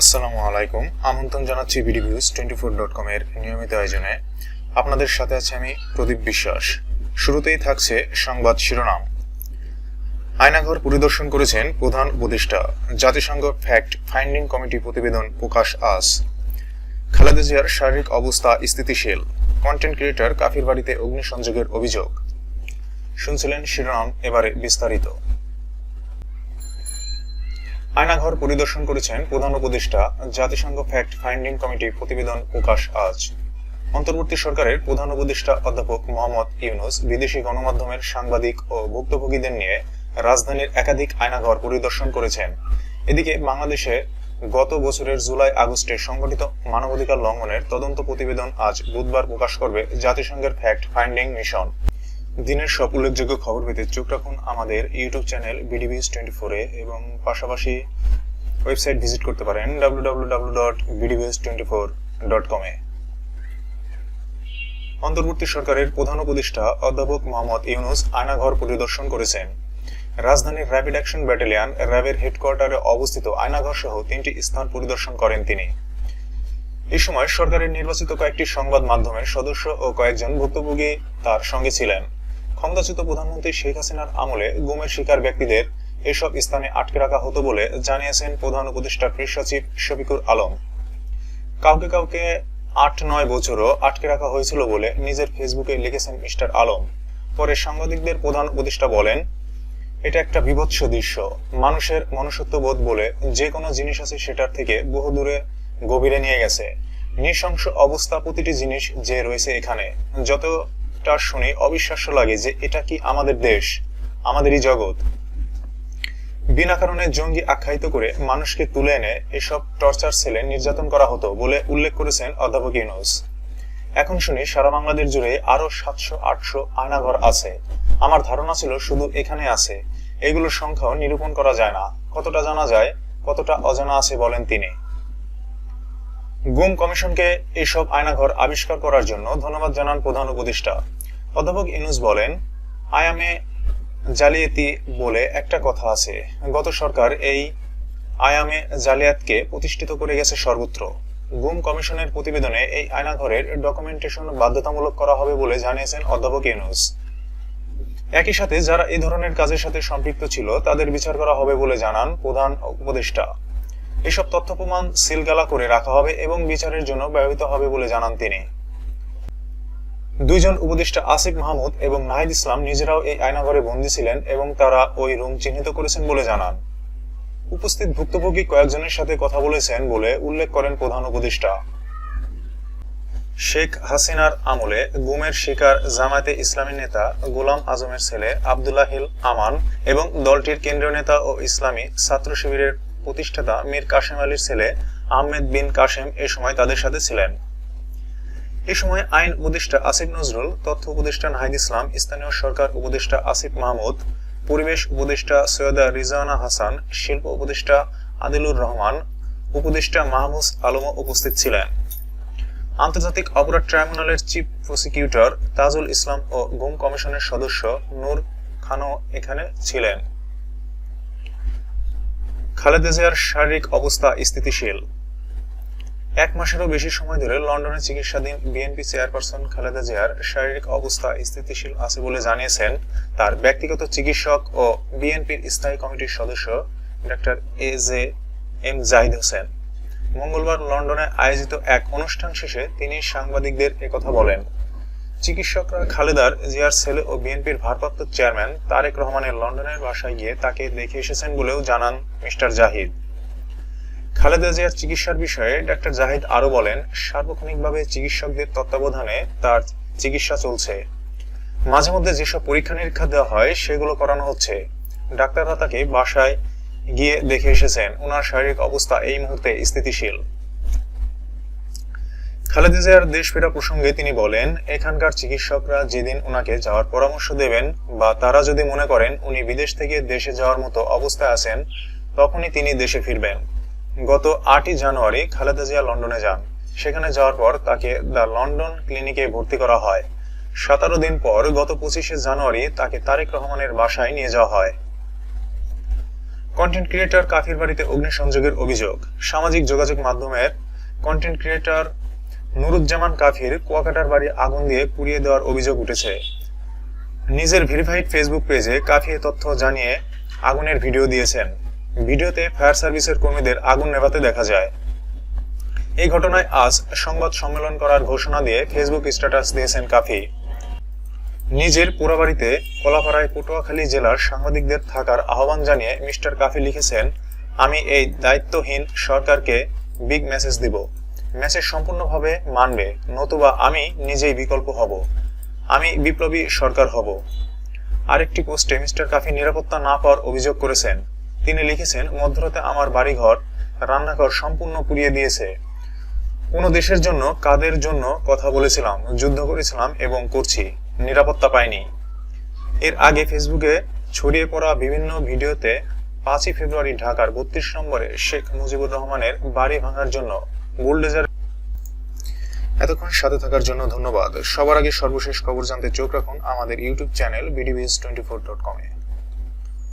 আসসালামু আলাইকুম। আমন্ত্রণ জানাচ্ছি BD views twenty four dot com এর নিয়মিত আয়োজনে। আপনাদের সাথে আছে আমি প্রদীপ বিশ্বাস। শুরুতেই থাকছে সংবাদ শিরোনাম। আয়নাঘর পরিদর্শন করেছেন প্রধান উপদেষ্টা। জাতিসংঘ ফ্যাক্ট ফাইন্ডিং কমিটি প্রতিবেদন প্রকাশ আজ। খালেদা জিয়ার শারীরিক অবস্থা স্থিতিশীল। কন্টেন্ট ক্রিয়েটর কাফির বাড়িতে অগ্নিসংযোগের অভিযোগ। শুনছিলেন শিরোনাম এবারে বিস্তারিত। আয়নাঘর পরিদর্শন করেছেন প্রধান উপদেষ্টা। জাতিসংঘ ফ্যাক্ট ফাইন্ডিং কমিটি প্রতিবেদন প্রকাশ আজ। অন্তর্বর্তী সরকারের প্রধান উপদেষ্টা অধ্যাপক মোহাম্মদ ইউনুস, বিদেশি গণমাধ্যমের সাংবাদিক ও ভুক্তভোগীদের নিয়ে রাজধানীর একাধিক আয়নাঘর পরিদর্শন করেছেন। এদিকে বাংলাদেশে গত বছরের জুলাই আগস্টে সংঘটিত মানবাধিকার লঙ্ঘনের তদন্ত প্রতিবেদন আজ বুধবার প্রকাশ করবে জাতিসংঘের ফ্যাক্ট ফাইন্ডিং মিশন। দিনের সব উল্লেখযোগ্য খবর পেতে চোখ রাখুন আমাদের ইউটিউব চ্যানেল বিডিবিএস টোয়েন্টি ফোরে এবং পাশাপাশি ওয়েবসাইট ভিজিট করতে পারেন W W W dot BDBS twenty four dot কমে অন্তর্বর্তী সরকারের প্রধান উপদেষ্টা অধ্যাপক মোহাম্মদ ইউনুস আয়নাঘর পরিদর্শন করেছেন। রাজধানীর র্যাপিড অ্যাকশন ব্যাটালিয়ন র্যাবের হেডকোয়ার্টারে অবস্থিত আয়নাঘর সহ তিনটি স্থান পরিদর্শন করেন তিনি। এই সময় সরকারের নির্বাচিত কয়েকটি সংবাদ মাধ্যমের সদস্য ও কয়েকজন ভুক্তভোগী তার সঙ্গে ছিলেন। ক্ষমতাচ্যুত প্রধানমন্ত্রী শেখ হাসিনার আমলে গুমের শিকার ব্যক্তিদের এসব স্থানে আটকে রাখা হতো বলে জানিয়েছেন প্রধান উপদেষ্টা প্রেস সচিব শফিকুর আলম। কাউকে কাউকে আট নয় বছরও আটকে রাখা হয়েছিল বলে নিজের ফেসবুকে লিখেছেন মিস্টার আলম। পরে সাংবাদিকদের প্রধান উপদেষ্টা বলেন এটা একটা বিভৎস দৃশ্য। মানুষের মনুষ্যত্ববোধ বলে যে কোনো জিনিস আছে সেটার থেকে বহু দূরে গভীরে নিয়ে গেছে। নৃশংস অবস্থা প্রতিটি জিনিস যে রয়েছে এখানে। যতটা শুনি অবিশ্বাস্য লাগে যে এটা কি আমাদের দেশ, আমাদেরই জগৎ। বিনা কারণে জঙ্গি আখ্যায়িত করে মানুষকে তুলে এনে এসব টর্চার সেলে নির্যাতন করা হতো বলে উল্লেখ করেছেন অধ্যাপক ইউনুস। এখন শুনি সারা বাংলাদেশ জুড়ে আরও সাতশো, আটশো আয়নাঘর আছে। আমার ধারণা ছিল শুধু এখানে আছে। এগুলোর সংখ্যাও নিরূপণ করা যায় না। কতটা জানা যায়, কতটা অজানা আছে বলেন তিনি। গুম কমিশনকে এইসব আয়নাঘর আবিষ্কার করার জন্য ধন্যবাদ জানান প্রধান উপদেষ্টা। অধ্যাপক ইনুস বলেন আয়ামে জালিয়াতি বলে একটা কথা আছে। গত সরকার এই আয়ামে জালিয়াতকে প্রতিষ্ঠিত করে গেছে সর্বত্র। গুম কমিশনের প্রতিবেদনে এই আয়নাঘরের ডকুমেন্টেশন বাধ্যতামূলক করা হবে বলে জানিয়েছেন অধ্যাপক ইউনুস। একই সাথে যারা এই ধরনের কাজের সাথে সম্পৃক্ত ছিল, তাদের বিচার করা হবে বলে জানান প্রধান উপদেষ্টা। এসব তথ্য প্রমাণ সিলগালা করে রাখা হবে এবং বিচারের জন্য ব্যবহৃত হবে বলে জানান তিনি। দুইজন উপদেষ্টা আসিফ মাহমুদ এবং নাহিদ ইসলাম নিজেরাও এই আয়নাঘরে বন্দী ছিলেন এবং তারা ওই রুম চিহ্নিত করেছেন বলে জানান। উপস্থিত ভুক্তভোগী কয়েকজনের সাথে কথা বলেছেন বলে উল্লেখ করেন প্রধান উপদেষ্টা। শেখ হাসিনার আমলে গুমের শিকার জামায়াতে ইসলামী নেতা গোলাম আজমের ছেলে আবদুল্লাহ হিল আমান এবং দলটির কেন্দ্রীয় নেতা ও ইসলামী ছাত্র শিবিরের প্রতিষ্ঠাতা মীর কাশেম আলীর ছেলে আহমেদ বিন কাশেম এ সময় তাদের সাথে ছিলেন। এ সময় আইন উপদেষ্টা আসিফ নজরুল, তথ্য উপদেষ্টা নাহিদ ইসলাম, স্থানীয় সরকার উপদেষ্টা আসিফ মাহমুদ, পরিবেশ উপদেষ্টা সৈয়দা রিজানা হাসান, শিল্প উপদেষ্টা আদিলুর রহমান, উপদেষ্টা মাহমুদ আলমও উপস্থিত ছিলেন। আন্তর্জাতিক অপরাধ ট্রাইব্যুনালের চিফ প্রসিকিউটর তাজুল ইসলাম ও গুম কমিশনের সদস্য নূর খানও এখানে ছিলেন। খালেদা জিয়ার শারীরিক অবস্থা স্থিতিশীল। এক মাসেরও বেশি সময় ধরে লন্ডনে চিকিৎসাধীন বিএনপি চেয়ারপারসন খালেদা জিয়ার শারীরিক অবস্থা স্থিতিশীল আছে বলে জানিয়েছেন তার ব্যক্তিগত চিকিৎসক ও বিএনপির স্থায়ী কমিটির সদস্য doctor A J M Zahid Hossain. মঙ্গলবার লন্ডনে আয়োজিত এক অনুষ্ঠান শেষে তিনি সাংবাদিকদের একথা বলেন। চিকিৎসকরা খালেদার, জিয়ার ছেলে ও বিএনপির ভারপ্রাপ্ত চেয়ারম্যান তারেক রহমানের লন্ডনের বাসায় গিয়ে তাকে দেখে এসেছেন বলেও জানান মিস্টার জাহিদ। খালেদা জিয়ার চিকিৎসার বিষয়ে ডাক্তার জাহিদ আরও বলেন, সার্বক্ষণিকভাবে চিকিৎসকদের তত্ত্বাবধানে তার চিকিৎসা চলছে। মাঝে মধ্যে যেসব পরীক্ষা নিরীক্ষা দেওয়া হয়, সেগুলো করানো হচ্ছে। ডাক্তাররা তাকে বাসায় গিয়ে দেখে এসেছেন ওনার শারীরিক অবস্থা এই মুহূর্তে স্থিতিশীল। খালেদা জিয়ার দেশ ফেরা প্রসঙ্গে তিনি বলেন, এখানকার চিকিৎসকরা যেদিন ওনাকে যাওয়ার পরামর্শ দেবেন বা তারা যদি মনে করেন উনি বিদেশ থেকে দেশে যাওয়ার মতো অবস্থায় আছেন, তখনই তিনি দেশে ফিরবেন। গত আটই জানুয়ারি খালেদা জিয়া লন্ডনে যান। সেখানে যাওয়ার পর তাকে দ্য লন্ডন ক্লিনিকে ভর্তি করা হয়। সতেরো দিন পর গত পঁচিশে জানুয়ারি তাকে তারেক রহমানের বাসায় নিয়ে যাওয়া হয়। কন্টেন্ট ক্রিয়েটর কাফির বাড়িতে অগ্নিসংযোগের অভিযোগ। সামাজিক যোগাযোগ মাধ্যমের কন্টেন্ট ক্রিয়েটর নুরুজ্জামান কাফির কুয়াকাটার বাড়ি আগুন দিয়ে পুড়িয়ে দেওয়ার অভিযোগ উঠেছে। নিজের ভেরিফাইড ফেসবুক পেজে কাফি তথ্য জানিয়ে আগুনের ভিডিও দিয়েছেন। ভিডিওতে ফায়ার সার্ভিসের কর্মীদের আগুন নেভাতে দেখা যায়। এই ঘটনায় আজ সংবাদ সম্মেলন করার ঘোষণা দিয়ে ফেসবুক স্ট্যাটাস দিয়েছেন কাফি। নিজের পোড়াবাড়িতে কলাপাড়ায় পটুয়াখালী জেলার সাংবাদিকদের থাকার আহ্বান জানিয়ে মিস্টার কাফি লিখেছেন, আমি এই দায়িত্বহীন সরকারকে বিগ মেসেজ দিব। মেসেজ সম্পূর্ণভাবে মানবে, নতুবা আমি নিজেই বিকল্প হব। আমি বিপ্লবী সরকার হব। আরেকটি পোস্টে মিস্টার কাফি নিরাপত্তা না পাওয়ার অভিযোগ করেছেন। তিনি লিখেছেন, মধ্যরাতে আমার বাড়িঘর, রান্নাঘর সম্পূর্ণ পুড়িয়ে দিয়েছে। কোনো দেশের জন্য, কাদের জন্য কথা বলেছিলাম, যুদ্ধ করেছিলাম এবং করছি। নিরাপত্তা পায়নি। এর আগে ফেসবুকে ছড়িয়ে পড়া বিভিন্ন ভিডিওতে পাঁচই ফেব্রুয়ারি ঢাকার বত্রিশ নম্বরে শেখ মুজিবুর রহমানের বাড়ি ভাঙার জন্য বুলডেজার এতক্ষণ সাথে থাকার জন্য ধন্যবাদ। সবার আগে সর্বশেষ খবর জানতে চোখ রাখুন আমাদের YouTube channel BDBS twenty four dot কমে।